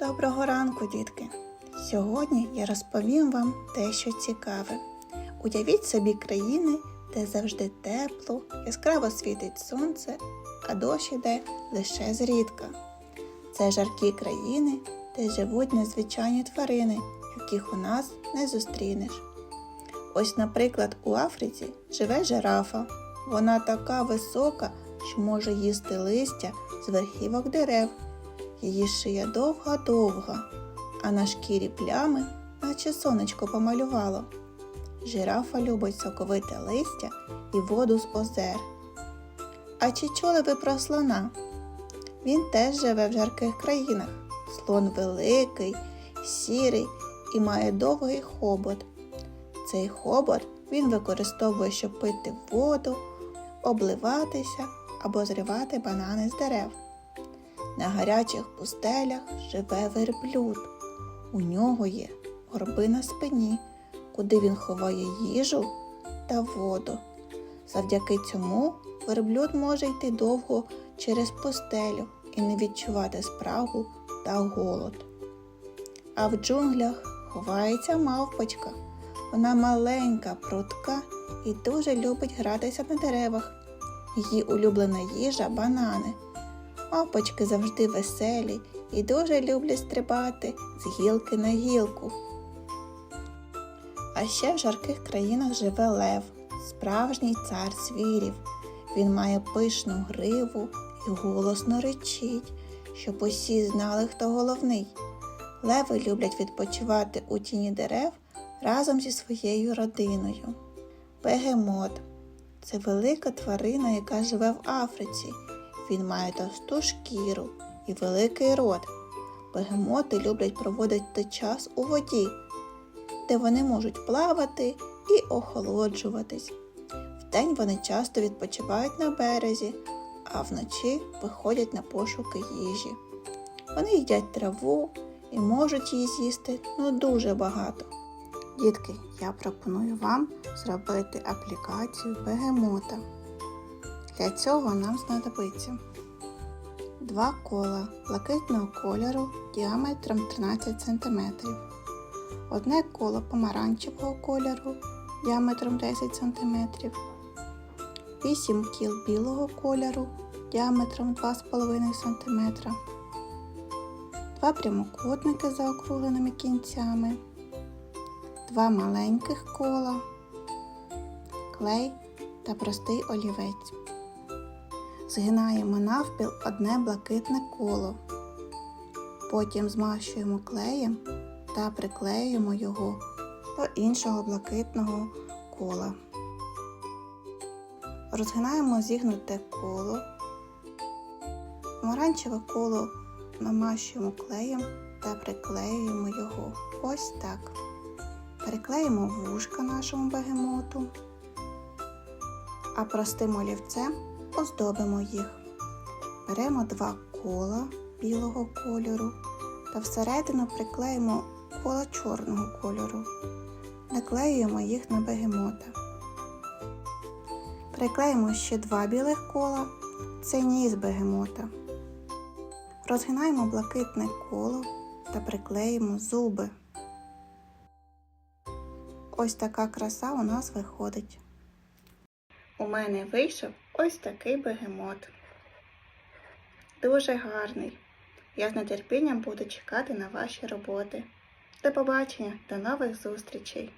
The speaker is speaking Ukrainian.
Доброго ранку, дітки! Сьогодні я розповім вам дещо цікаве. Уявіть собі країни, де завжди тепло, яскраво світить сонце, а дощ іде лише зрідка. Це жаркі країни, де живуть незвичайні тварини, яких у нас не зустрінеш. Ось, наприклад, у Африці живе жирафа. Вона така висока, що може їсти листя з верхівок дерев. Її шия довга-довга, а на шкірі плями, наче сонечко помалювало. Жирафа любить соковите листя і воду з озер. А чи чули ви про слона? Він теж живе в жарких країнах. Слон великий, сірий і має довгий хобот. Цей хобот він використовує, щоб пити воду, обливатися або зривати банани з дерев. На гарячих пустелях живе верблюд. У нього є горби на спині, куди він ховає їжу та воду. Завдяки цьому верблюд може йти довго через пустелю і не відчувати спрагу та голод. А в джунглях ховається мавпочка. Вона маленька, прудка і дуже любить гратися на деревах. Її улюблена їжа банани. Мавпочки завжди веселі і дуже люблять стрибати з гілки на гілку. А ще в жарких країнах живе лев, справжній цар звірів. Він має пишну гриву і голосно речить, щоб усі знали, хто головний. Леви люблять відпочивати у тіні дерев разом зі своєю родиною. Бегемот це велика тварина, яка живе в Африці. Він має товсту шкіру і великий рот. Бегемоти люблять проводити час у воді, де вони можуть плавати і охолоджуватись. Вдень вони часто відпочивають на березі, а вночі виходять на пошуки їжі. Вони їдять траву і можуть її з'їсти ну дуже багато. Дітки, я пропоную вам зробити аплікацію бегемота. Для цього нам знадобиться два кола блакитного кольору діаметром 13 см, одне коло помаранчевого кольору діаметром 10 см, 8 кіл білого кольору діаметром 2,5 см, два прямокутники за округленими кінцями, два маленьких кола, клей та простий олівець. Згинаємо навпіл одне блакитне коло. Потім змащуємо клеєм та приклеюємо його до іншого блакитного кола. Розгинаємо зігнуте коло. Помаранчеве коло намащуємо клеєм та приклеюємо його ось так. Переклеїмо вушка нашому бегемоту, а простим олівцем оздобимо їх. Беремо два кола білого кольору та всередину приклеїмо кола чорного кольору. Наклеюємо їх на бегемота. Приклеїмо ще два білих кола, це ніс бегемота. Розгинаємо блакитне коло та приклеїмо зуби. Ось така краса у нас виходить. У мене вийшов ось такий бегемот. Дуже гарний. Я з нетерпінням буду чекати на ваші роботи. До побачення, до нових зустрічей!